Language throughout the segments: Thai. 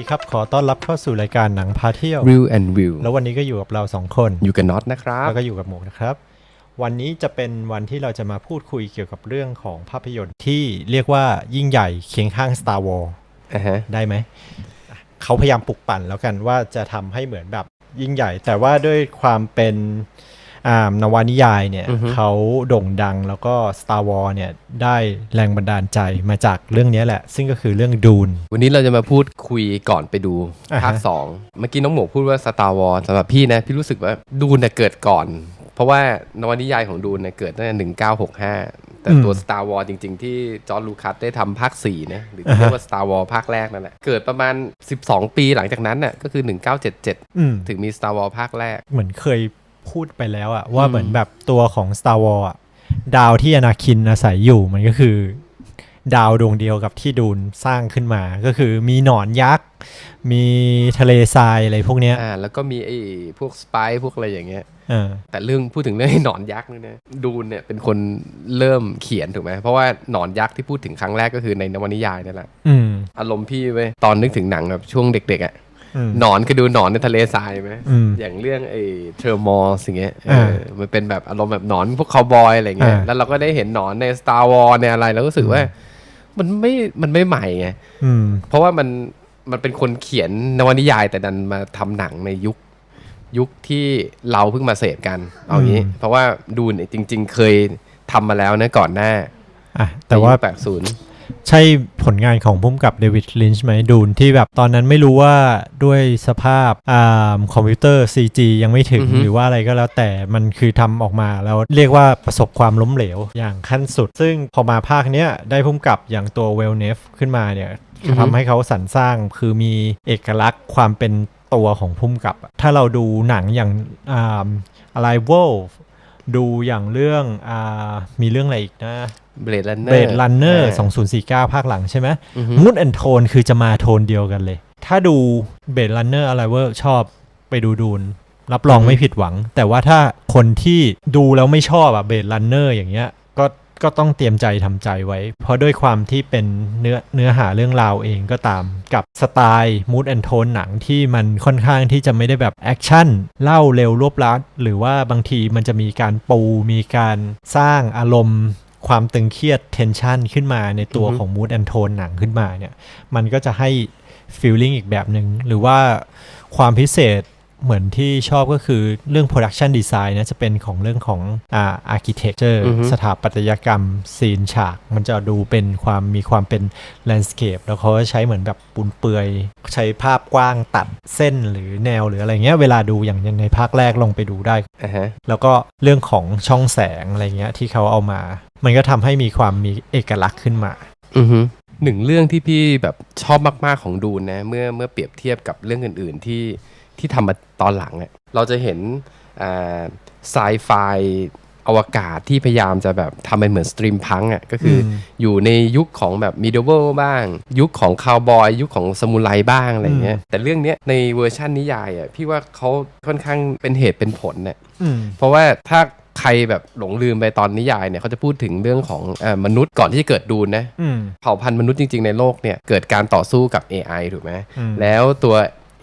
ดีครับ ขอต้อนรับเข้าสู่รายการหนังพาเที่ยว Real and Will แล้ววันนี้ก็อยู่กับเราสองคนอยู่กับน็อตนะครับ แล้วก็อยู่กับหมูนะครับ วันนี้จะเป็นวันที่เราจะมาพูดคุยเกี่ยวกับเรื่องของภาพยนตร์ที่เรียกว่ายิ่งใหญ่เคียงข้าง Star Wars อ่าฮะได้ไหมอะเขาพยายามปลุกปั่นแล้วกันว่าจะทำให้เหมือนแบบยิ่งใหญ่ แต่ว่าด้วยความเป็นอ่า นวนิยายเนี่ยเขาโด่งดังแล้วก็ Star Wars เนี่ยได้แรงบันดาลใจมาจากเรื่องนี้แหละ ซึ่งก็คือเรื่องดูน วันนี้เราจะมาพูดคุยก่อนไปดูอ่าฮะภาค2เมื่อกี้น้องหมูพูดว่า Star Wars สำหรับพี่นะ พี่รู้สึกว่าดูนเนี่ยเกิดก่อน เพราะว่านวนิยายของดูนเนี่ยเกิดตั้งแต่1965แต่ตัว Star Wars จริง ๆ ที่จอร์จลูคัสได้ทำภาค4นะหรือที่เรียกว่า Star Wars ภาคแรกนั่นแหละ เกิดประมาณ 12 ปีหลังจากนั้นน่ะก็คือ 1977อืมถึงมี Star Wars ภาคแรก เหมือนเคย พูดไปแล้วอะว่าเหมือนแบบตัวของ Star Wars อะดาวที่อนาคินอาศัยอยู่มันก็คือ ดาวดวงเดียวกับที่ดูนสร้างขึ้นมา ก็คือมีหนอนยักษ์ มีทะเลทรายอะไรพวกเนี้ยอ่าแล้วก็มีไอ้พวกสไปพวกอะไรอย่างเงี้ยเออแต่เรื่องพูดถึงเรื่องไอ้หนอนยักษ์นี่นะดูนเนี่ยเป็นคนเริ่มเขียนถูกไหมเพราะว่าหนอนยักษ์ที่พูดถึงครั้งแรกก็คือในนวนิยายนี่แหละอืมอารมณ์พี่เว้ยตอนนึกถึงหนังแบบช่วงเด็กๆอะอืม หนอนคือดูหนอนในทะเลทรายไหมอืมอย่างเรื่องไอ้เทอร์มอลสิ่งเงี้ยเอออ่ามันเป็นแบบอารมณ์แบบหนอนพวกคาวบอยอะไรเงี้ยอ่าแล้วเราก็ได้เห็นหนอนใน Star Wars ในอะไรแล้วก็รู้สึกว่ามันไม่มันไม่ใหม่ไงอืมเพราะว่ามันมันเป็นคนเขียนนวนิยายแต่ดันมาทำหนังในยุคยุคที่เราเพิ่งมาเสพกัน เอางี้อืมเพราะว่าดูเนี่ยจริง ๆ เคยทำมาแล้วนะก่อนหน้าอะแต่ว่าแปดศูนย์ ใช่ผลงานของพุ่มกับเดวิดลินช์ไหมดูนที่แบบตอนนั้นไม่รู้ว่าด้วยสภาพอ่าคอมพิวเตอร์ CG ยังไม่ถึงหรือว่าอะไรก็แล้วแต่มันคือทำออกมาแล้วเรียกว่าประสบความล้มเหลวอย่างขั้นสุด ซึ่งพอมาภาคเนี้ยได้พุ่มกับอย่างตัวเวลเนฟขึ้นมาเนี่ยทำให้เขาสรรสร้างคือมีเอกลักษณ์ความเป็นตัวของพุ่มกับอะถ้าเราดูหนังอย่างอ่า Arrival ดูอย่างเรื่องอ่ามีเรื่องอะไรอีกนะ เบรดลันเนอเบร์ดลันเนอร์2049 ภาคหลังใช่ไหมมูดแอนโทนคือจะมาโทนเดียวกันเลย ถ้าดูเบดลันเนอร์อะไรเวอร์ชอบไปดูดูน รับรองอือฮึไม่ผิดหวัง แต่ว่าถ้าคนที่ดูแล้วไม่ชอบอะเบดลันเนอร์อย่างเงี้ยก็ก็ต้องเตรียมใจทำใจไว้ เพราะด้วยความที่เป็นเนื้อเนื้อหาเรื่องราวเองก็ตามกับสไตล์มูดแอนโทนหนังที่มันค่อนข้างที่จะไม่ได้แบบแอคชั่นเล่าเร็วรวบลัด หรือว่าบางทีมันจะมีการปูมีการสร้างอารมณ์ ความตึงเครียด tension ขึ้นมาในตัวอือฮึของ mood and tone หนังขึ้นมาเนี่ยมันก็จะให้ feeling อีกแบบหนึ่งหรือว่าความพิเศษเหมือนที่ชอบก็คือเรื่อง production design นะจะเป็นของเรื่องของอ่า architecture อือฮึสถาปัตยกรรมซีนฉาก มันจะดูเป็นความมีความเป็น landscape แล้วเขาก็ใช้เหมือนแบบปูนเปือย ใช้ภาพกว้างตัดเส้นหรือแนวหรืออะไรเงี้ยเวลาดูอย่างในภาคแรกลงไปดูได้อ่าฮะแล้วก็เรื่องของช่องแสงอะไรเงี้ยที่เขาเอามา มันก็ทำให้มีความมีเอกลักษณ์ขึ้นมา อือฮึหนึ่งเรื่องที่พี่แบบชอบมาก ๆ ของดูนนะเมื่อเมื่อเปรียบเทียบกับเรื่องอื่น ๆ ที่ที่ทำมาตอนหลังอะเราจะเห็นอ่าไซไฟอวกาศที่พยายามจะแบบทำเป็นเหมือนสตรีมพังอะก็คืออมอยู่ในยุคของแบบมิดเดิลบ้าง ยุคของคาวบอย ยุคของสมุไรบ้างอะไรเงี้ยแต่เรื่องเนี้ยในเวอร์ชันนิยายอะพี่ว่าเขาค่อนข้างเป็นเหตุเป็นผลเนี่ยอืมเพราะว่าถ้า ใครแบบหลงลืมไปตอนนิยายเนี่ยเขาจะพูดถึงเรื่องของเออมนุษย์ก่อนที่จะเกิดดูนนะอืมเผ่าพันธุ์มนุษย์จริง ๆ ในโลกเนี่ยเกิดการต่อสู้กับ AI ถูกไหมอืมแล้วตัว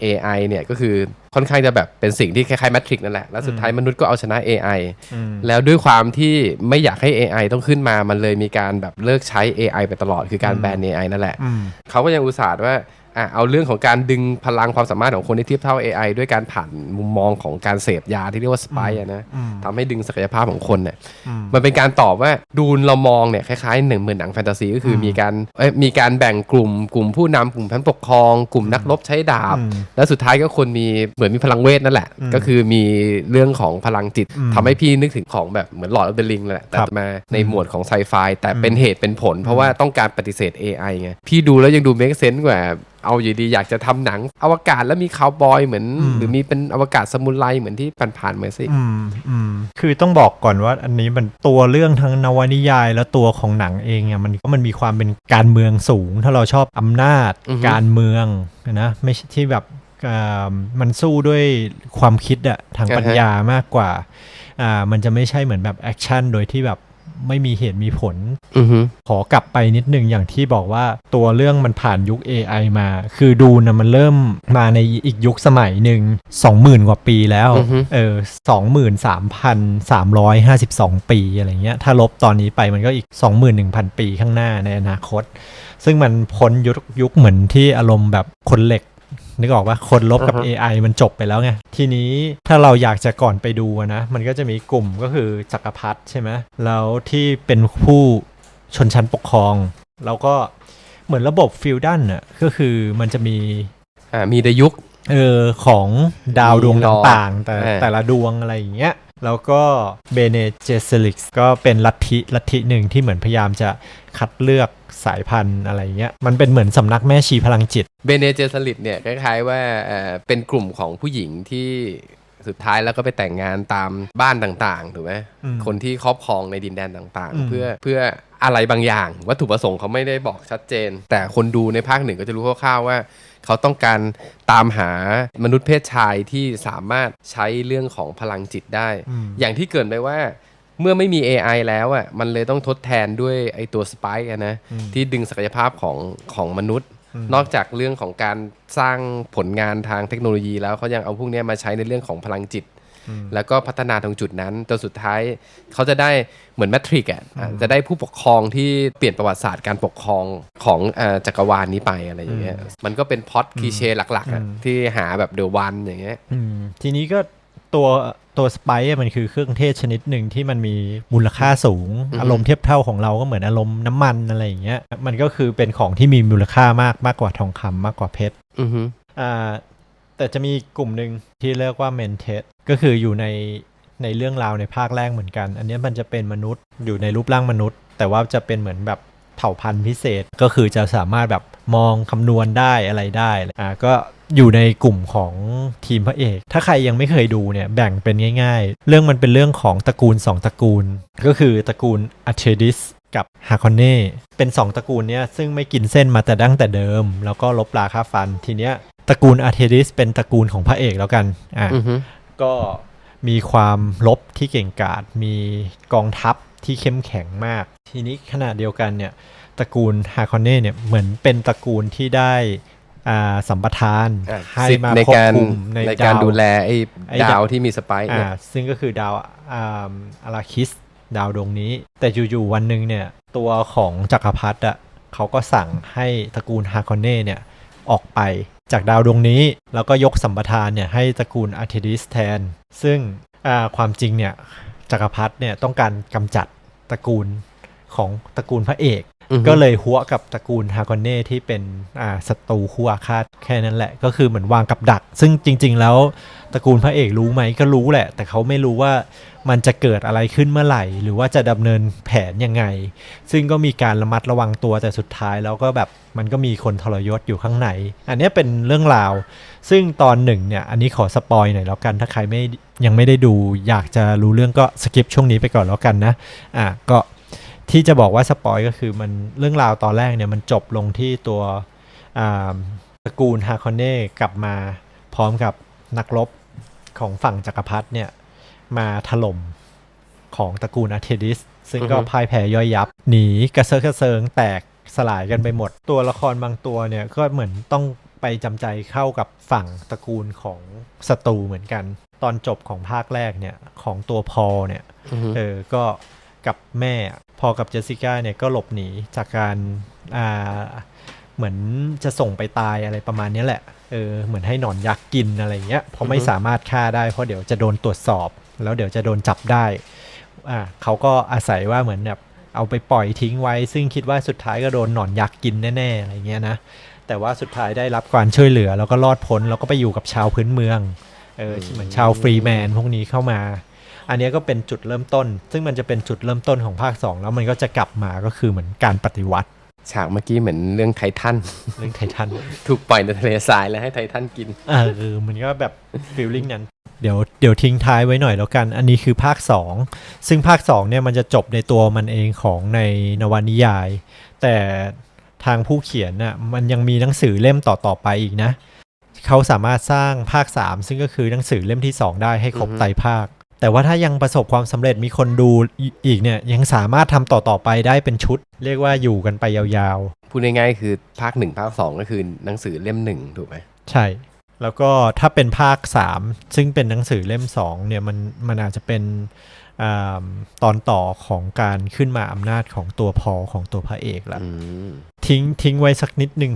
AI เนี่ยก็คือค่อนข้างจะแบบเป็นสิ่งที่คล้ายๆแมทริกนั่นแหละ แล้วสุดท้ายมนุษย์ก็เอาชนะ AI อืมแล้วด้วยความที่ไม่อยากให้ AI ต้องขึ้นมา มันเลยมีการแบบเลิกใช้ AI ไปตลอด คือการแบน AI นั่นแหละอืมเขาก็ยังอุตส่าห์ว่า อะเอาเรื่องของการดึงพลังความสามารถของคนที่เทียบเท่า AI ด้วยการผ่านมุมมองของการเสพยาที่เรียกว่าสไปอะนะอืมทำให้ดึงศักยภาพของคนเนี่ยอืมมันเป็นการตอบว่าดูนเรามองเนี่ยคล้ายๆหนึ่งเหมือนหนังแฟนตาซีก็คืออมมีการเอ้ยมีการแบ่งกลุ่มกลุ่มผู้นำกลุ่มพันปกครอง กลุ่มนักรบใช้ดาบอืมแล้วสุดท้ายก็คนมีเหมือนมีพลังเวทนั่นแหละอืมก็คือมีเรื่องของพลังจิตอืมทำให้พี่นึกถึงของแบบเหมือนหลอดออฟเดอะลิงแหละแต่ครับมาในหมวดของไซไฟแต่อืมเป็นเหตุเป็นผล เพราะว่าต้องการปฏิเสธ AI ไงพี่ดูแล้วยังดูเมคเซนส์กว่าเอาอยู่ดีอยากจะทำหนังอวกาศแล้วมีคาวบอยเหมือนอืมหรือมีเป็นอวกาศสมุไรเหมือนที่ผ่านๆมาสิอืมอืมคือต้องบอกก่อนว่าอันนี้มันตัวเรื่องทั้งนวนิยาย และตัวของหนังเองเนี่ยมันก็มันมีความเป็นการเมืองสูง ถ้าเราชอบอำนาจอือฮึการเมืองนะไม่ใช่ที่แบบอ่ามันสู้ด้วยความคิดอะทางปัญญามากกว่าอ่า มันจะไม่ใช่เหมือนแบบแอคชั่นโดยที่แบบ ไม่มีเหตุมีผลอือฮึขอกลับไปนิดนึงอย่างที่บอกว่าตัวเรื่องมันผ่านยุค AI มา คือดูนะมันเริ่มมาในอีกยุคสมัยหนึ่ง20,000 กว่าปีแล้วอือฮึเออ23,352ปีอะไรเงี้ยถ้าลบตอนนี้ไปมันก็อีก 21,000 ปีข้างหน้าในอนาคต ซึ่งมันพ้นยุคยุคเหมือนที่อารมณ์แบบคนเหล็ก นึกออกว่าคนลบกับอือฮะ AI มันจบไปแล้วไง ทีนี้ถ้าเราอยากจะก่อนไปดูอะนะ มันก็จะมีกลุ่มก็คือจักรพรรดิใช่ไหมแล้วที่เป็นผู้ชนชั้นปกครอง แล้วก็เหมือนระบบฟิวดันอะก็คือมันจะมีอ่ามีในยุคเออของดาวดวงมีดอกต่างๆแต่เออแต่ละดวงอะไรอย่างเงี้ย แล้วก็เบเนเจสลิกก็เป็นลัทธิลัทธิหนึ่งที่เหมือนพยายามจะคัดเลือกสายพันธุ์อะไรเงี้ย มันเป็นเหมือนสำนักแม่ชีพลังจิต เบเนเจสลิดเนี่ยคล้ายๆว่าเอ่อเป็นกลุ่มของผู้หญิงที่สุดท้ายแล้วก็ไปแต่งงานตามบ้านต่างๆถูกไหมอืมคนที่ครอบครองในดินแดนต่างอืมๆเพื่อเพื่ออะไรบางอย่าง วัตถุประสงค์เขาไม่ได้บอกชัดเจน แต่คนดูในภาคหนึ่งก็จะรู้คร่าวๆว่า เขาต้องการตามหามนุษย์เพศชายที่สามารถใช้เรื่องของพลังจิตได้อืมอย่างที่เกรินไปว่าเมื่อไม่มี AI แล้วอะมันเลยต้องทดแทนด้วยไอตัวสไปค์นะอืมที่ดึงศักยภาพของของมนุษย์อืมนอกจากเรื่องของการสร้างผลงานทางเทคโนโลยีแล้วเขายังเอาพวกเนี้ยมาใช้ในเรื่องของพลังจิตอืม แล้วก็พัฒนาตรงจุดนั้นจนสุดท้ายเขาจะได้เหมือนแมทริกอะอะจะได้ผู้ปกครองที่เปลี่ยนประวัติศาสตร์การปกครองของเอ่อจักรวาลนี้ไปอะไรอย่างเงี้ยมันก็เป็นพล็อดคลีเช่หลักๆอะอืมที่หาแบบเดอะวันอย่างเงี้ยอืมทีนี้ก็ตัวตัวสไปซ์มันคือเครื่องเทศชนิดหนึ่งที่มันมีมูลค่าสูงอือฮึอารมณ์เทียบเท่าของเราก็เหมือนอารมณ์น้ำมันอะไรอย่างเงี้ยมันก็คือเป็นของที่มีมูลค่ามากมากกว่าทองคำมากกว่าเพชรอือฮึอ่า แต่จะมีกลุ่มหนึ่งที่เรียกว่าเมนเทสก็คืออยู่ในในเรื่องราวในภาคแรกเหมือนกัน อันนี้มันจะเป็นมนุษย์อยู่ในรูปร่างมนุษย์ แต่ว่าจะเป็นเหมือนแบบเผ่าพันธุ์พิเศษก็คือจะสามารถแบบมองคำนวณได้อะไรได้อ่าก็อยู่ในกลุ่มของทีมพระเอก ถ้าใครยังไม่เคยดูเนี่ยแบ่งเป็นง่าย ๆ เรื่องมันเป็นเรื่องของตระกูล 2 ตระกูล ก็คือตระกูลอะเทดิสกับฮาคอนเน่เป็น 2 ตระกูลเนี้ยซึ่งไม่กินเส้นมาแต่ดั้งแต่เดิม แล้วก็ลบราค่าฟันทีเนี้ย ตระกูลอาร์เทดิสเป็นตระกูลของพระเอกแล้วกันอะอือฮึก็มีความลบที่เก่งกาจมีกองทัพที่เข้มแข็งมาก ทีนี้ขณะเดียวกันเนี่ยตระกูลฮาคอนเน่เนี่ยเหมือนเป็นตระกูลที่ได้อ่าสัมปทานอะให้สิทธิ์มาในควบการคุมในในการดาวดูแลไอ้ไอ้ดาดาววที่มีสไปค์เนี่อ่ายซึ่งก็คือดาวอ่าอาราคิสดาวดวงนี้ แต่อยู่ๆวันหนึ่งเนี่ยตัวของจักรพรรดิอะเขาก็สั่งให้ตระกูลฮาคอนเน่เนี่ยออกไป จากดาวดวงนี้ แล้วก็ยกสัมปทานเนี่ยให้ตระกูลอาร์เทดิสแทน ซึ่งอ่าความจริงเนี่ยจักรพรรดิเนี่ยต้องการกำจัดตระกูลของตระกูลพระเอกอือฮึก็เลยหัวกับตระกูลฮาคอนเน่ที่เป็นอ่าศัตรูคู่อาฆาตแค่นั้นแหละ ก็คือเหมือนวางกับดัก ซึ่งจริง ๆ แล้วตระกูลพระเอกรู้ไหมก็รู้แหละ แต่เขาไม่รู้ว่า มันจะเกิดอะไรขึ้นเมื่อไหร่ หรือว่าจะดำเนินแผนยังไง ซึ่งก็มีการระมัดระวังตัวแต่สุดท้ายแล้วก็แบบมันก็มีคนทรยศอยู่ข้างใน อันนี้เป็นเรื่องราว ซึ่งตอนหนึ่งเนี่ย อันนี้ขอสปอยหน่อยแล้วกัน ถ้าใครไม่ยังไม่ได้ดู อยากจะรู้เรื่องก็สกิปช่วงนี้ไปก่อนแล้วกันนะ อะก็ที่จะบอกว่าสปอยก็คือมันเรื่องราวตอนแรกเนี่ยมันจบลงที่ตัวตระกูลฮาคอนเน่กลับมาพร้อมกับนักรบของฝั่งจักรพรรดิเนี่ย มาถล่มของตระกูลอาร์เทดิส ซึ่งก็อือฮึพ่ายแพ้ย่อยยับ หนีกระเซิงกระเซิงแตกสลายกันไปหมด ตัวละครบางตัวเนี่ยก็เหมือนต้องไปจำใจเข้ากับฝั่งตระกูลของศัตรูเหมือนกัน ตอนจบของภาคแรกเนี่ยของตัวพอลเนี่ยอือฮึเออก็กับแม่พอกับเจสสิก้าเนี่ยก็หลบหนีจากการอ่าเหมือนจะส่งไปตายอะไรประมาณเนี้ยแหละ เออ เหมือนให้หนอนยักษ์กินอะไรเงี้ย เพราะไม่อือฮึสามารถฆ่าได้เพราะเดี๋ยวจะโดนตรวจสอบ แล้วเดี๋ยวจะโดนจับได้อ่าเขาก็อาศัยว่าเหมือนแบบเอาไปปล่อยทิ้งไว้ ซึ่งคิดว่าสุดท้ายก็โดนหนอนยักษ์กินแน่ๆอะไรเงี้ยนะแต่ว่าสุดท้ายได้รับการช่วยเหลือ แล้วก็รอดพ้นแล้วก็ไปอยู่กับชาวพื้นเมืองเออเหมือนชาวฟรีแมนพวกนี้เข้ามา อันเนี้ยก็เป็นจุดเริ่มต้น ซึ่งมันจะเป็นจุดเริ่มต้นของภาค 2 แล้วมันก็จะกลับมาก็คือเหมือนการปฏิวัติฉากเมื่อกี้เหมือนเรื่องไททัน เรื่องไททัน ถูกปล่อยในทะเลทรายแล้วให้ไททันกิน เออเออมันก็แบบฟีลลิ่งนั้น เดี๋ยวเดี๋ยวทิ้งท้ายไว้หน่อยแล้วกัน อันนี้คือภาค 2 ซึ่งภาค2เนี่ยมันจะจบในตัวมันเองของในนวนิยาย แต่ทางผู้เขียนน่ะมันยังมีหนังสือเล่มต่อๆไปอีกนะ เขาสามารถสร้างภาค 3 ซึ่งก็คือหนังสือเล่มที่ 2 ได้ให้ครบอือฮึไตรภาค แต่ว่าถ้ายังประสบความสำเร็จมีคนดูอีกเนี่ยยังสามารถทำต่อต่อๆไปได้เป็นชุด เรียกว่าอยู่กันไปยาวพูดง่ายๆคือภาคหนึ่งภาคสองก็คือหนังสือเล่มหนึ่งถูกไหมๆใช่ แล้วก็ถ้าเป็นภาค 3 ซึ่งเป็นหนังสือเล่ม2เนี่ยมันมันอาจจะเป็นอ่าตอนต่อของการขึ้นมาอำนาจของตัวพอลของตัวพระเอกละอืมทิ้งทิ้งไว้สักนิดนึง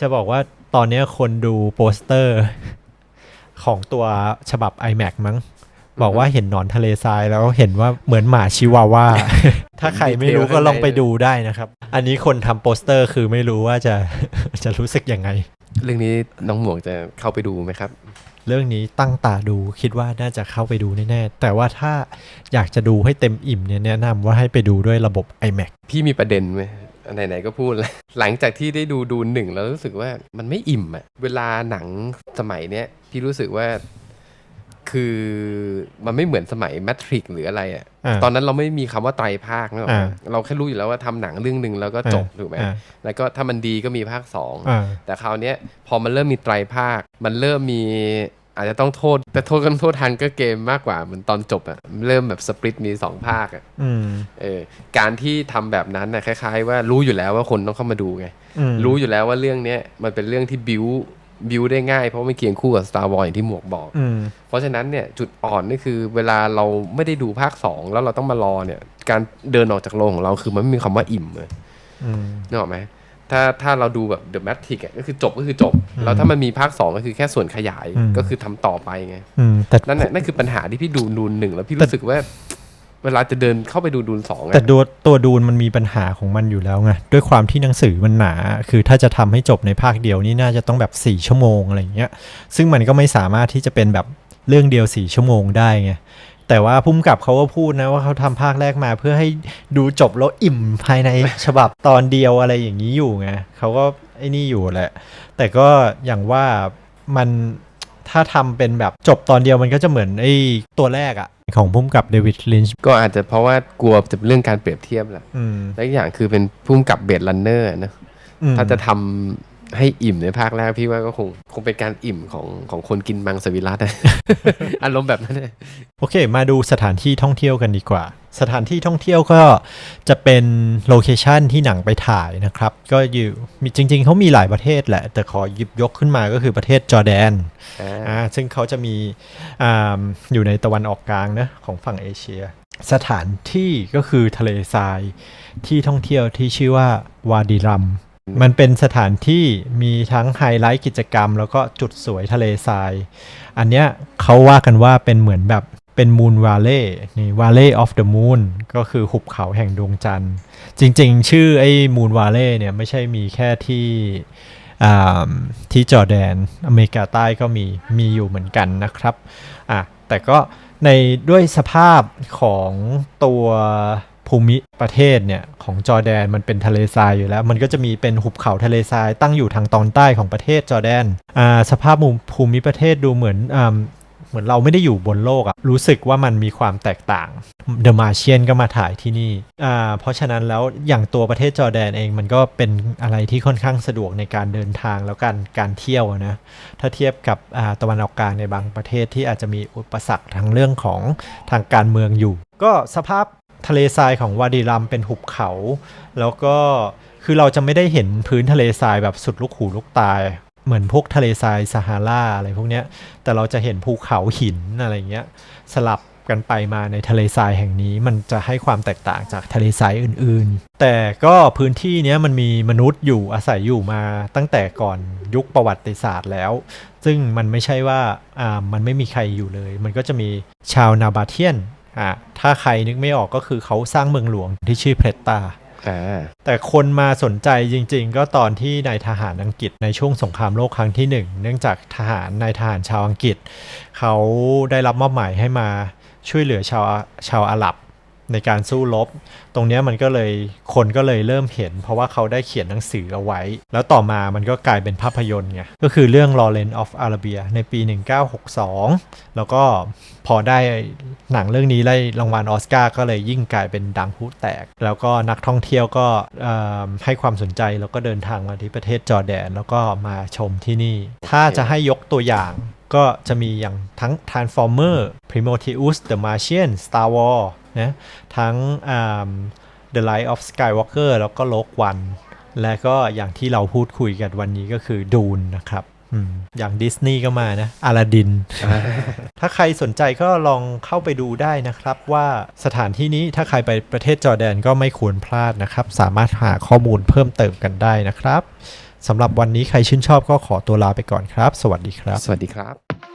จะบอกว่าตอนเนี้ยคนดูโปสเตอร์ ของตัวฉบับ iMac มั้ง บอกว่าเห็นหนอนทะเลทรายแล้วเห็นว่าเหมือนหมาชิวาว่า ถ้าใครไม่รู้ก็ลองไปดูได้นะครับ อันนี้คนทำโปสเตอร์คือไม่รู้ว่าจะจะรู้สึกยังไง เรื่องนี้น้องหมวกจะเข้าไปดูไหมครับ เรื่องนี้ตั้งตาดูคิดว่าน่าจะเข้าไปดูแน่ๆแต่ว่าถ้าอยากจะดูให้เต็มอิ่มเนี่ยแนะนำว่าให้ไปดูด้วยระบบ iMac พี่มีประเด็นไหมไหนๆก็พูดแล้ว หลังจากที่ได้ดูดูหนึ่งแล้วรู้สึกว่ามันไม่อิ่มอะเวลาหนังสมัยเนี้ยพี่รู้สึกว่า คือมันไม่เหมือนสมัยแมทริกหรืออะไรอะอ่าตอนนั้นเราไม่มีคำว่าไตรภาคนะอ่าเราแค่รู้อยู่แล้วว่าทำหนังเรื่องหนึ่งแล้วก็จบถูกไหมอ่าแล้วก็ถ้ามันดีก็มีภาคสองอ่าแต่คราวเนี้ยพอมันเริ่มมีไตรภาค มันเริ่มมีอาจจะต้องโทษ แต่โทษกันโทษทางก็เกมมากกว่าเหมือนตอนจบอะเริ่มแบบสปริตมีสองภาคอะอืมเออการที่ทำแบบนั้นนะคล้าย ๆ ว่ารู้อยู่แล้วว่าคนต้องเข้ามาดูไงอืมรู้อยู่แล้วว่าเรื่องเนี้ยมันเป็นเรื่องที่บิว บิวได้ง่ายเพราะไม่เคียงคู่กับ Star Wars อย่างที่หมวกบอกอืมเพราะฉะนั้นเนี่ยจุดอ่อนนี่คือเวลาเราไม่ได้ดูภาค 2 แล้วเราต้องมารอเนี่ย การเดินออกจากโรงของเราคือมันไม่มีคำว่าอิ่มเลยอืมนึกออกไหมถ้าถ้าเราดูแบบ The Matrix อะก็คือจบก็คือจบ แล้วถ้ามันมีภาค 2 ก็คือแค่ส่วนขยายอืมก็คือทำต่อไปไงอืมแต่นั่นแหละนั่นคือปัญหาที่พี่ดูดูนหนึ่งแล้วพี่รู้สึกว่า เวลาจะเดินเข้าไปดูดูนสองแต่ตัวตัวดูนมันมีปัญหาของมันอยู่แล้วไงด้วยความที่หนังสือมันหนา คือถ้าจะทำให้จบในภาคเดียวนี่น่าจะต้องแบบ 4 ชั่วโมงอะไรอย่างเงี้ยซึ่งมันก็ไม่สามารถที่จะเป็นแบบเรื่องเดียว 4 ชั่วโมงได้ไงแต่ว่าพุ่มกับเขาก็พูดนะว่าเขาทำภาคแรกมาเพื่อให้ดูจบแล้วอิ่มภายในฉบับตอนเดียวอะไรอย่างนี้อยู่ไงเขาก็ไอ้นี่อยู่แหละ แต่ก็อย่างว่ามัน ถ้าทำเป็นแบบจบตอนเดียวมันก็จะเหมือนไอ้ตัวแรกอะของพุ่มกับเดวิดลินช์ก็อาจจะเพราะว่ากลัวจะเป็นเรื่องการเปรียบเทียบแหละอืมและอีกอย่างคือเป็นพุ่มกับเบดลันเนอร์นะอืมถ้าจะทำให้อิ่มในภาคแรกพี่ว่าก็คงคงเป็นการอิ่มของของคนกินมังสวิรัตอะ อารมณ์แบบนั้นเลยโอเค มาดูสถานที่ท่องเที่ยวกันดีกว่า สถานที่ท่องเที่ยวก็จะเป็นโลเคชันที่หนังไปถ่ายนะครับ ก็อยู่มีจริง ๆ เขามีหลายประเทศแหละ แต่ขอหยิบยกขึ้นมาก็คือประเทศจอร์แดนอ่าอ่าซึ่งเขาจะมีอ่าอยู่ในตะวันออกกลางนะของฝั่งเอเชีย สถานที่ก็คือทะเลทรายที่ท่องเที่ยวที่ชื่อว่าวาดิรัมมันเป็นสถานที่มีทั้งไฮไลท์กิจกรรม แล้วก็จุดสวยทะเลทราย อันเนี้ยเขาว่ากันว่าเป็นเหมือนแบบ เป็นมูนวาเล่นี่วาเล่ออฟเดอะมูนก็คือหุบเขาแห่งดวงจันทร์ จริง ๆ ชื่อไอ้มูนวาเล่เนี่ยไม่ใช่มีแค่ที่ที่จอร์แดนอเมริกาใต้ก็มีมีอยู่เหมือนกันนะครับอะแต่ก็ในด้วยสภาพของตัวภูมิประเทศเนี่ยของจอร์แดนมันเป็นทะเลทรายอยู่แล้ว มันก็จะมีเป็นหุบเขาทะเลทรายตั้งอยู่ทางตอนใต้ของประเทศจอร์แดนอ่าสภาพภูมิประเทศดูเหมือนอ่า เหมือนเราไม่ได้อยู่บนโลกอะรู้สึกว่ามันมีความแตกต่างเดอะมาเชียนก็มาถ่ายที่นี่อ่าเพราะฉะนั้นแล้วอย่างตัวประเทศจอร์แดนเองมันก็เป็นอะไรที่ค่อนข้างสะดวกในการเดินทางแล้วการการเที่ยวนะถ้าเทียบกับอ่าตะวันออกกลางในบางประเทศที่อาจจะมีอุปสรรคทางเรื่องของทางการเมืองอยู่ ก็สภาพทะเลทรายของวาดีรัมเป็นหุบเขา แล้วก็คือเราจะไม่ได้เห็นพื้นทะเลทรายแบบสุดลูกหูลูกตา เหมือนพวกทะเลทรายซาฮาราอะไรพวกเนี้ย แต่เราจะเห็นภูเขาหินอะไรเงี้ย สลับกันไปมาในทะเลทรายแห่งนี้มันจะให้ความแตกต่างจากทะเลทรายอื่นๆ แต่ก็พื้นที่เนี้ยมันมีมนุษย์อยู่อาศัยอยู่มาตั้งแต่ก่อนยุคประวัติศาสตร์แล้ว ซึ่งมันไม่ใช่ว่าอ่ามันไม่มีใครอยู่เลย มันก็จะมีชาวนาบาเทียนอะถ้าใครนึกไม่ออกก็คือเขาสร้างเมืองหลวงที่ชื่อเพรตตา แต่คนมาสนใจจริง ๆ ก็ตอนที่นายทหารอังกฤษในช่วงสงครามโลกครั้งที่หนึ่งเนื่องจากทหารนายทหารชาวอังกฤษ เขาได้รับมอบหมายให้มาช่วยเหลือชาวชาวอาหรับ ในการสู้รบ ตรงนี้มันก็เลยคนก็เลยเริ่มเห็น เพราะว่าเขาได้เขียนหนังสือเอาไว้ แล้วต่อมามันก็กลายเป็นภาพยนตร์ไงก็คือเรื่อง Lawrence of Arabia ในปี 1962 แล้วก็พอได้หนังเรื่องนี้ได้รางวัลออสการ์ก็เลยยิ่งกลายเป็นดังผู้แตก แล้วก็นักท่องเที่ยวก็ให้ความสนใจแล้วก็เดินทางมาที่ประเทศจอร์แดน แล้วก็มาชมที่นี่ ถ้าจะให้ยกตัวอย่างก็จะมีอย่างทั้ง Transformer Prometheus The Martian Star Wars นะทั้งอ่า The Light of Skywalker แล้วก็ Rogue One และก็อย่างที่เราพูดคุยกันวันนี้ก็คือดูนนะครับอืมอย่างดิสนีย์ก็มานะอลาดิน ถ้าใครสนใจก็ลองเข้าไปดูได้นะครับว่าสถานที่นี้ถ้าใครไปประเทศจอร์แดนก็ไม่ควรพลาดนะครับ สามารถหาข้อมูลเพิ่มเติมกันได้นะครับสำหรับวันนี้ใครชื่นชอบก็ขอตัวลาไปก่อนครับ สวัสดีครับ สวัสดีครับ